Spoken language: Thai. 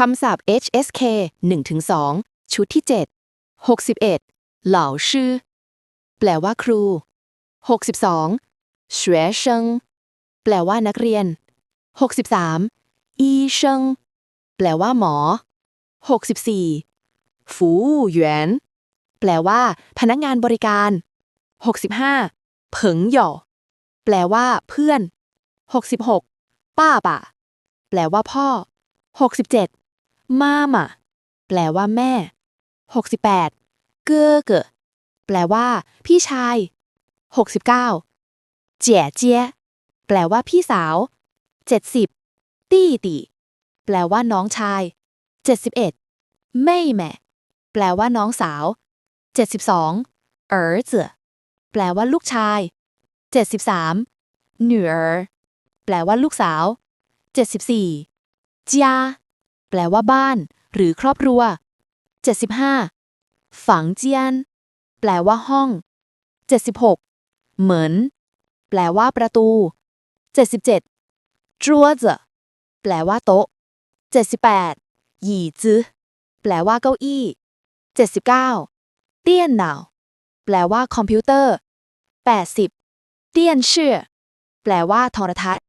คำศัพท์ HSK 1-2 ชุดที่ 7 61เหล่าชื่อ แปลว่าครู 62学งแปลว่านักเรียน 63อีเชิงแปลว่าหมอ 64ฝูหยวนแปลว่า พนักงานบริการ 65เผิงหย่อแปลว่า เพื่อน 66 ป้าป่าแปลว่าพ่อ 67 มามาแปลว่าแม่ 68 เกือเกอแปลว่า พี่ชาย 69 เจ๋เจี๋ยแปลว่าพี่สาว 70 ตี้ตีแปลว่าน้องชาย 71 ไม่แม่ แปลว่าน้องสาว 72 เอ๋อเจ๋อแปลว่าลูกชาย 73 หนือแปลว่าลูกสาว 74จ้า แปลว่าบ้าน หรือครอบครัว 75 ฝังเจียน แปลว่าห้อง 76 เหมือน แปลว่าประตู 77จัวเจแปลว่าโต๊ะ 78หยี่จื้อแปลว่าเก้าอี้ 79 เตี้ยนหนาวแปลว่าคอมพิวเตอร์ 80 เตี้ยนเชื่อ แปลว่าโทรทัศน์